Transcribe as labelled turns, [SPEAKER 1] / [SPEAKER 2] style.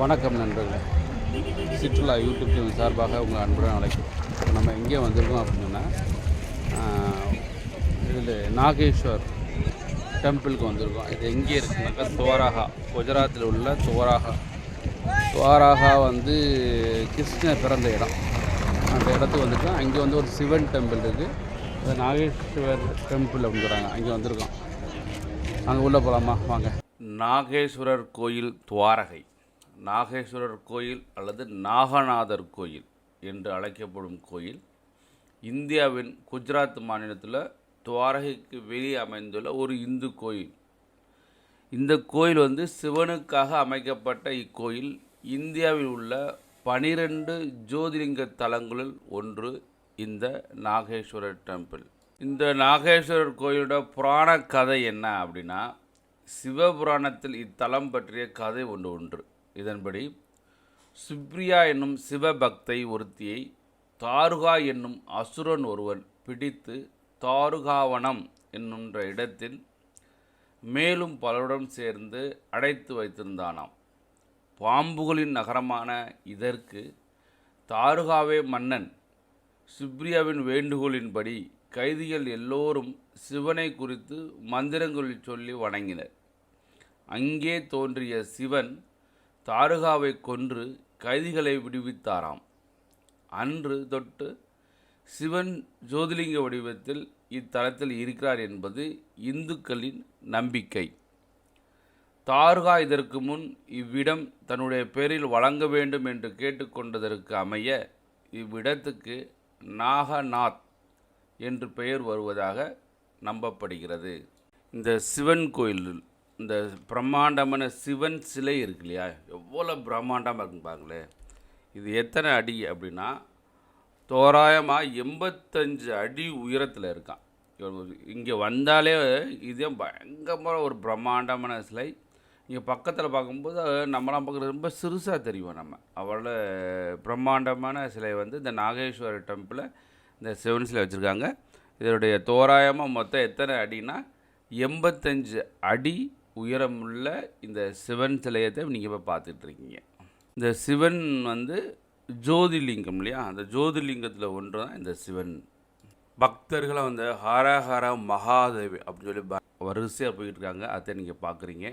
[SPEAKER 1] வணக்கம் நண்பர்களே. சுற்றுலா யூடியூப் சேனல் சார்பாக உங்கள் அன்புடன் அழைக்கிறோம். நம்ம எங்கே வந்திருக்கோம் அப்படின்னா இதில் நாகேஸ்வர் டெம்பிளுக்கு வந்திருக்கோம். இது எங்கே இருக்குனாக்கா துவாராகா குஜராத்தில் உள்ள துவாராகா. துவாராகா வந்து கிருஷ்ணர் பிறந்த இடம். அந்த இடத்துக்கு வந்துட்டோம் அங்கே வந்து ஒரு சிவன் டெம்பிள் இருக்குது அது நாகேஸ்வர் டெம்பிள் அப்படிங்கிறாங்க அங்கே வந்திருக்கோம். அங்கே உள்ளே போகலாமா வாங்க. நாகேஸ்வரர் கோயில் துவாரகை. நாகேஸ்வரர் கோயில் அல்லது நாகநாதர் கோயில் என்று அழைக்கப்படும் கோயில் இந்தியாவின் குஜராத் மாநிலத்தில் துவாரகைக்கு வெளியே அமைந்துள்ள ஒரு இந்து கோயில். இந்த கோயில் வந்து சிவனுக்காக அமைக்கப்பட்ட இக்கோயில். இந்தியாவில் உள்ள பனிரெண்டு ஜோதிலிங்க தலங்களில் ஒன்று இந்த நாகேஸ்வரர் டெம்பிள். இந்த நாகேஸ்வரர் கோயிலோட புராண கதை என்ன அப்படின்னா சிவபுராணத்தில் இத்தலம் பற்றிய கதை ஒன்று ஒன்று இதன்படி சுப்ரியா என்னும் சிவபக்தை ஒருத்தியை தாருகா என்னும் அசுரன் ஒருவன் பிடித்து தாருகாவனம் என்னுன்ற இடத்தில் மேலும் பலருடன் சேர்ந்து அடைத்து வைத்திருந்தானாம். பாம்புகளின் நகரமான இதற்கு தாருகாவே மன்னன். சுப்ரியாவின் வேண்டுகோளின்படி கைதிகள் எல்லோரும் சிவனை குறித்து மந்திரங்களில் சொல்லி வணங்கினர். அங்கே தோன்றிய சிவன் தாருகாவை கொன்று கைதிகளை விடுவித்தாராம். அன்று தொட்டு சிவன் ஜோதிலிங்க வடிவத்தில் இத்தலத்தில் இருக்கிறார் என்பது இந்துக்களின் நம்பிக்கை. தாருகா இதற்கு முன் இவ்விடம் தன்னுடைய பேரில் வழங்க வேண்டும் என்று கேட்டுக்கொண்டதற்கு அமைய இவ்விடத்துக்கு நாகநாத் என்று பெயர் வருவதாக நம்பப்படுகிறது. இந்த சிவன் கோயிலில் இந்த பிரம்மாண்டமான சிவன் சிலை இருக்கு இல்லையா எவ்வளோ பிரம்மாண்டமாக இருக்குன்னு பாருங்களேன். இது எத்தனை அடி அப்படின்னா தோராயமாக எண்பத்தஞ்சு அடி உயரத்தில் இருக்கான். இங்கே வந்தாலே இதே பயங்கரமான ஒரு பிரம்மாண்டமான சிலை. இங்கே பக்கத்தில் பார்க்கும்போது நம்மளாம் பார்க்குறது ரொம்ப சிறுசாக தெரியும் நம்ம. அவ்வளோ பிரம்மாண்டமான சிலை வந்து இந்த நாகேஸ்வரர் டெம்பிளில் இந்த சிவன் சிலை வச்சுருக்காங்க. இதனுடைய தோராயமாக மொத்தம் எத்தனை அடினா எண்பத்தஞ்சு அடி உயரமுள்ள இந்த சிவன் சிலையத்தை நீங்கள் இப்போ பார்த்துட்ருக்கீங்க. இந்த சிவன் வந்து ஜோதிலிங்கம் இல்லையா? அந்த ஜோதிலிங்கத்தில் ஒன்று தான் இந்த சிவன். பக்தர்களை வந்து ஹர மகாதேவி அப்படின்னு சொல்லி வரிசையாக போயிட்டு இருக்காங்க. அதை நீங்கள் பார்க்குறீங்க.